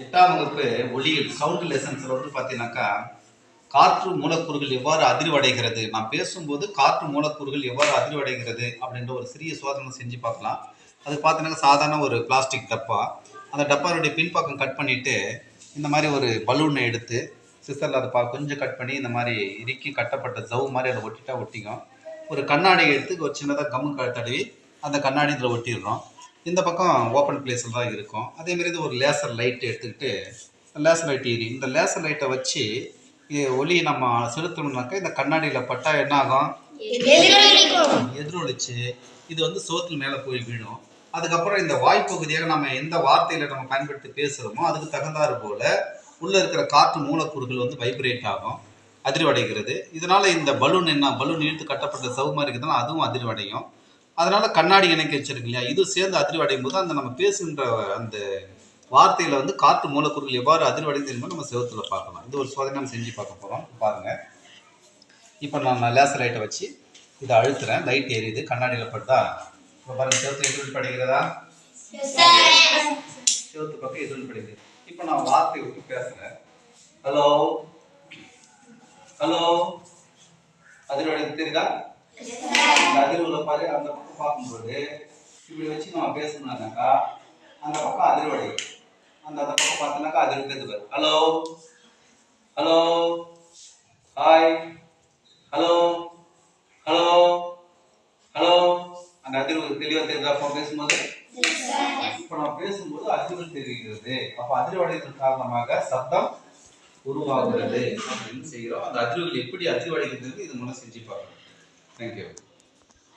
எட்டாம் வகுப்பு ஒளியில் சவுண்ட் லெசன்ஸில் வந்து பார்த்தீங்கன்னாக்கா காற்று மூலக்கூறுகள் எவ்வாறு அதிர்வடைகிறது? நான் பேசும்போது காற்று மூலக்கூறுகள் எவ்வாறு அதிர்வடைகிறது அப்படின்ற ஒரு சிறிய சோதனை செஞ்சு பார்க்கலாம். அது பார்த்தீங்கன்னா சாதாரண ஒரு பிளாஸ்டிக் டப்பா. அந்த டப்பாவுடைய பின்பக்கம் கட் பண்ணிவிட்டு இந்த மாதிரி ஒரு பலூனை எடுத்து சிஸ்டரில் அதை பா கொஞ்சம் கட் பண்ணி இந்த மாதிரி இறுக்கி கட்டப்பட்ட ஜவு மாதிரி அதை ஒட்டிட்டா ஒட்டிக்கும். ஒரு கண்ணாடியை எடுத்து ஒரு சின்னதாக கம்மு க- தடவி அந்த கண்ணாடி இதில் ஒட்டிடுறோம். இந்த பக்கம் ஓப்பன் பிளேஸில் தான் இருக்கும். அதேமாரி இது ஒரு லேசர் லைட் எடுத்துக்கிட்டு லேசர் லைட் ஏறி இந்த லேசர் லைட்டை வச்சு இது ஒளி நம்ம செலுத்தணும்னாக்கா இந்த கண்ணாடியில் பட்டா என்ன ஆகும்? எதிரொலிச்சு. இது வந்து சோத்துல மேலே போய் விழும். அதுக்கப்புறம் இந்த வாய்ப்பகுதியாக நம்ம எந்த வார்த்தையில் நம்ம பயன்படுத்தி பேசுகிறோமோ அதுக்கு தகுந்தாறு போல் உள்ளே இருக்கிற காற்று மூலக்கூறுகள் வந்து வைப்ரேட் ஆகும் அதிர்வடைகிறது. இதனால் இந்த பலூன் என்ன பலூன் இழுத்து கட்டப்பட்ட சவு மாதிரி இருக்குதுன்னா அதுவும் அதிர்வடையும். அதனால கண்ணாடி இணைக்க வச்சிருக்கு இல்லையா? இது சேர்ந்து அதிர்வடையும் போது அந்த நம்ம பேசுகின்ற அந்த வார்த்தையில வந்து காற்று மூலக்கூறுகள் எவ்வாறு அதிர்வடைந்து என்பது நம்ம செவத்துல பார்க்கலாம். இது ஒரு சோதனை நம்ம செஞ்சு பார்க்க போகிறோம் பாருங்க. இப்போ நான் லேசர் லைட்டை வச்சு இதை அழுத்துறேன். லைட் எரியுது கண்ணாடியில் படுதா இப்போ பாருங்க செவத்து எதிரொலி படைகிறதா செவத்து பக்கம் எதிரொலி படைக்குது இப்போ நான் வார்த்தை விட்டு பேசுறேன். ஹலோ ஹலோ அதிர்வடைந்து தெரியுதா? இந்த அதிர்வுல பாரு அந்த பக்கம் பார்க்கும்போது இப்படி வச்சு நம்ம பேசணும்னாக்கா அந்த பக்கம் அதிர்வடை அந்த அந்த பக்கம் பார்த்தோம்னாக்கா அதிர்வு பேசுவார் hello hello hi hello hello hello அந்த அதிர்வு தெளிவாக தெரியுதா? அப்போ பேசும்போது? இப்போ நம்ம பேசும்போது அதிர்வு தெரிகிறது. அப்போ அதிர்வடைதல் காரணமாக சத்தம் உருவாகிறது. அப்படின்னு செய்கிறோம்? அந்த அதிர்வுகள் எப்படி அதிர்வடைகிறது இது மூலம் செஞ்சு பார்க்கணும். Thank you.